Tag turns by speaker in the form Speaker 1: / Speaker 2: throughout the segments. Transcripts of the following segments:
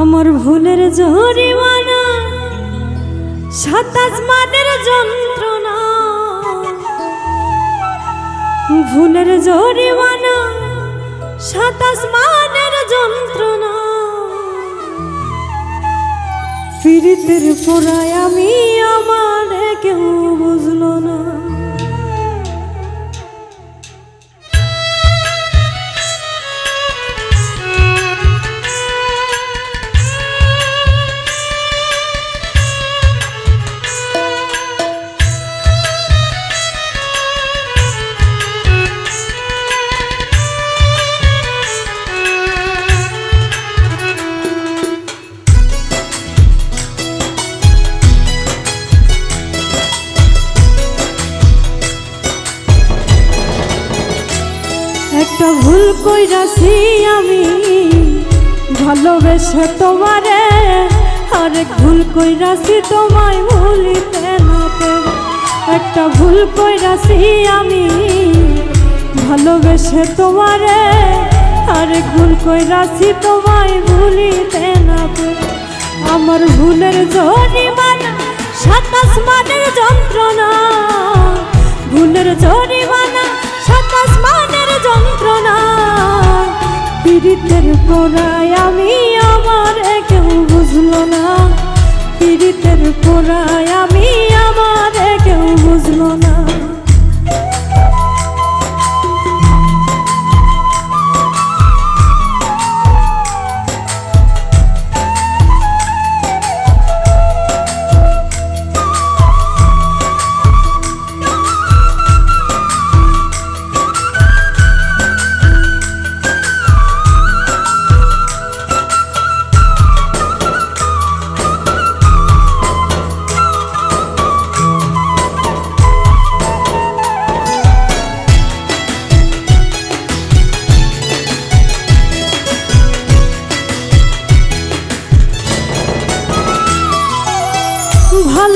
Speaker 1: আমার ভুলের জরিমানা, সাতাশ মানের যন্ত্রণা। ভুলের জরিমানা, সাতাশ মানের যন্ত্রণা। পীড়িতের পড়ায় আমি আমার কেউ বুঝলো না। একটা ভুল কইরাছি আমি। ভালোবেসে তোমারে আরেক ভুল কইরাছি, তোমায় ভুলিতে না একটা ভুল কইরাছি আমি। ভালোবেসে তোমারে আরেক ভুল কইরাছি, তোমায় ভুলিতে না আমার ভুলের জরিমানা, সাতাশ মানের যন্ত্রণা। পীড়িতের পোড়ায় আমি আমার কেউ বুঝলো না। পীড়িতের পোড়ায় আমি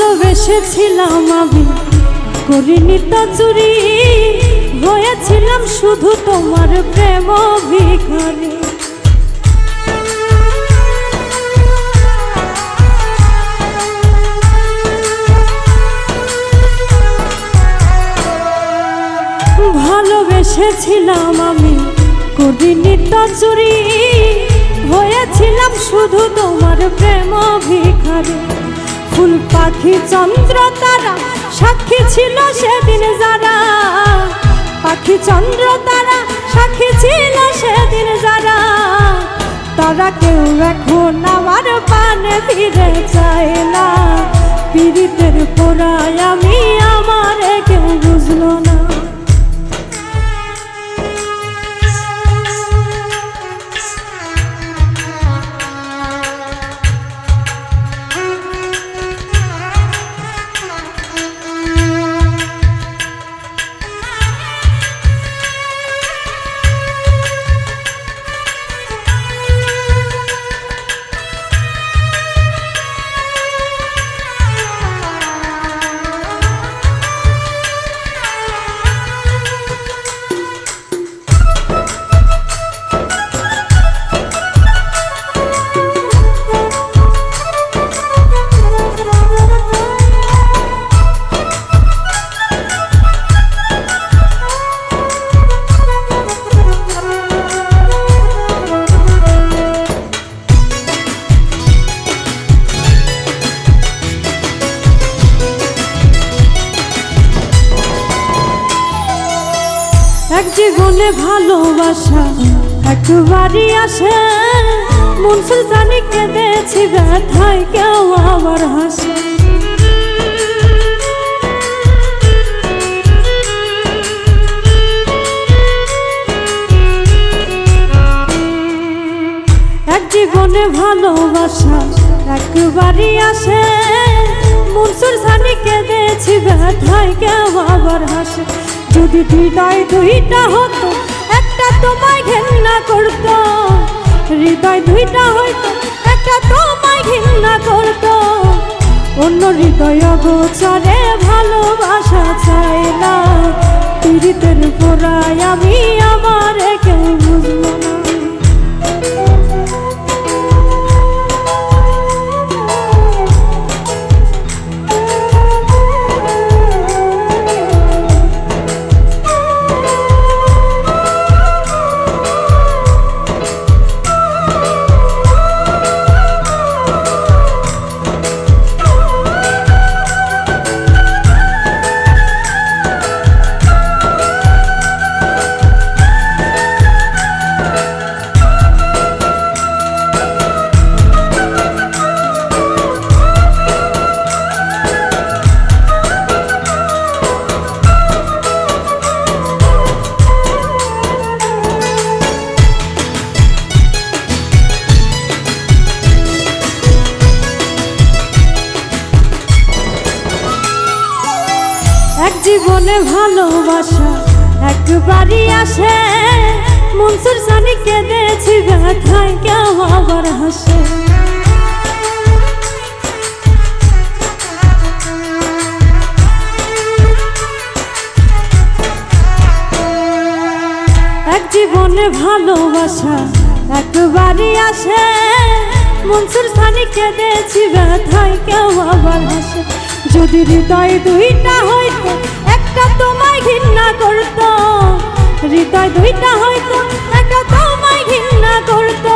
Speaker 1: ভালোবেসেছিলাম আমি। করিনি তো চুরি, হয়েছিলাম শুধু তোমার প্রেম ভিখারি ভালোবেসেছিলাম আমি। করিনি তো চুরি, হয়েছিলাম শুধু তোমার প্রেম ভিখারি পাখি চন্দ্র তারা সাক্ষী ছিল সেদিন যারা। পাখি চন্দ্র তারা সাক্ষী ছিল সেদিন যারা। তারা কেউ এখন আমার পানে ফিরে চায় না। পীড়িতের পোড়ায় আমি আমার কেউ বুঝলো না। জীবনে ভালোবাসা, একবারই আসে। মন জানি কেঁদেছি, ব্যথায় কেউ আবার হাসে। জীবনে ভালোবাসা, একবারই আসে। মনসুর জানি কেঁদেছি, ব্যথায় কেউ আবার হাসে। যদি হৃদয় দুইটা হতো, একটা তোমায় ঘেন্না করত। হৃদয় দুইটা হইতো, একটা তোমায় ঘৃণা করত। অন্য হৃদয় গোচরে ভালোবাসা চায় না। পীড়িতের পোড়ায় আমি আমার জীবনে ভালোবাসা একবারই আসে। মনসুর সানি কেঁদেছি ব্যথায় কেউ আবার হাসে। জীবনে ভালোবাসা একবারই আসে। মনসুর সানি কেঁদেছি ব্যথায় কেউ আবার হাসে। যদি হৃদয় দুইটা হইতো একটা তোমায় ঘৃণা করতো। হৃদয় দুইটা হইতো একটা তোমায় ঘৃণা করতো।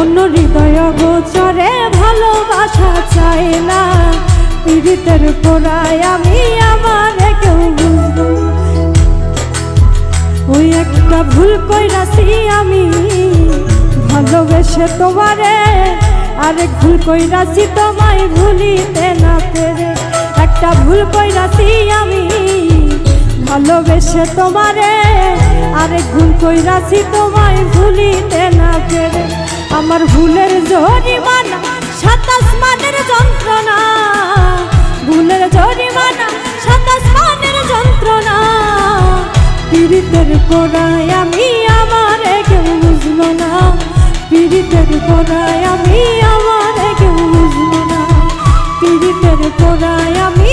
Speaker 1: অন্য হৃদয় গোচরে ভালোবাসা চাই না। পীড়িতের পোড়ায় আমি আমার কেউ বুঝব ওই একটা ভুল কইরাছি আমি, ভালোবেসে তোমারে আরেক ভুল কইরাছি তোমায় ভুলিতে না পেরে। একটা ভুল কইরাছি আমি, ভালোবেসে তোমারে। আরেক ভুল কইরাছি তোমায় ভুলিতে না পেরে। আমার ভুলের জরিমানা, সাতাশ মানের যন্ত্রণা। ভুলের জরিমানা, সাতাশ মানের যন্ত্রণা। পীড়িতের কোনায় আমি আমার কেউ বুঝলো না। পীড়িতের পড়ায় আমি আমার কেউ বুঝব না পীড়িতের পড়ায় আমি